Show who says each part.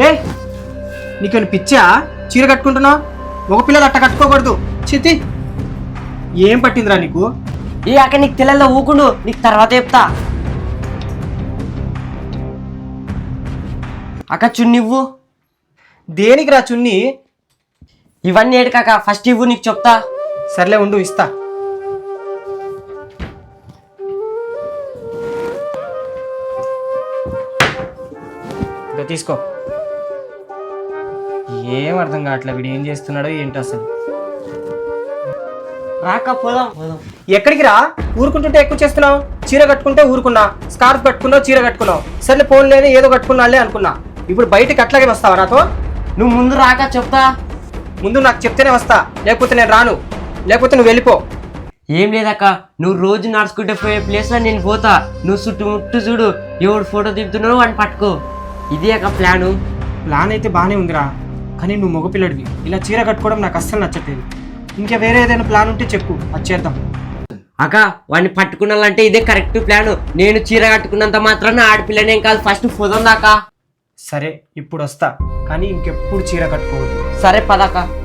Speaker 1: ఏ? నీకేమైనా పిచ్చా? చీర కట్టుకుంటున్నావు? ఒక పిల్లలు అట్ట కట్టుకోకూడదు. చితి. ఏం పట్టిందిరా నీకు?
Speaker 2: ఏ అక్క నీకు తెల్ల ఊకుండు నీకు తర్వాత చెప్తా. అక్క చున్నివ్వు.
Speaker 1: దేనికి రా చున్ని?
Speaker 2: ఇవన్నీ ఏడు కాక ఫస్ట్ ఇవ్వు నీకు చెప్తా.
Speaker 1: సర్లే ఉండు ఇస్తా. తీసుకో. ఏం అర్థం కావట్లే వీడు ఏం చేస్తున్నాడో ఏంటో అసలు.
Speaker 2: రాక పోదాం. పోదాం.
Speaker 1: ఎక్కడికి రా? ఊరుకుంటుంటే ఎక్కువ చేస్తున్నావు? చీర కట్టుకుంటే ఊరుకున్నా. స్కార్ఫ్ కట్టుకున్నావు చీర కట్టుకున్నావు. సర్లే ఫోన్ లేదు ఏదో కట్టుకున్నాలే అనుకున్నా. ఇప్పుడు బయటికి అట్లాగే వస్తావా నాతో?
Speaker 2: నువ్వు ముందు రాక చెప్తా.
Speaker 1: ముందు నాకు చెప్తేనే వస్తా. లేకపోతే నేను రాను. లేకపోతే నువ్వు వెళ్ళిపో.
Speaker 2: ఏం లేదక్క. నువ్వు రోజు నడుచుకుంటే పోయే ప్లేస్లో నేను పోతా. నువ్వు చుట్టుముట్టు చూడు. ఎవడు ఫోటో దిగుతున్నావు వాడిని పట్టుకో. ఇది అక్క ప్లాను
Speaker 1: ప్లాన్ అయితే బాగానే ఉందిరా. కానీ నువ్వు మగపిల్లడివి. ఇలా చీర కట్టుకోవడం నాకు అస్సలు నచ్చట్లేదు. ఇంకా వేరే ఏదైనా ప్లాన్ ఉంటే చెప్పు. అది చేద్దాం.
Speaker 2: అక్క వాడిని పట్టుకున్నాలంటే ఇదే కరెక్ట్ ప్లాన్. నేను చీర కట్టుకున్నంత మాత్రాన ఆడపిల్లనేం కాదు ఫస్ట్ పోదాం దాకా
Speaker 1: సరే ఇప్పుడు వస్తా. కానీ ఇంకెప్పుడు చీర కట్టుకోవద్దు.
Speaker 2: సరే పదక్క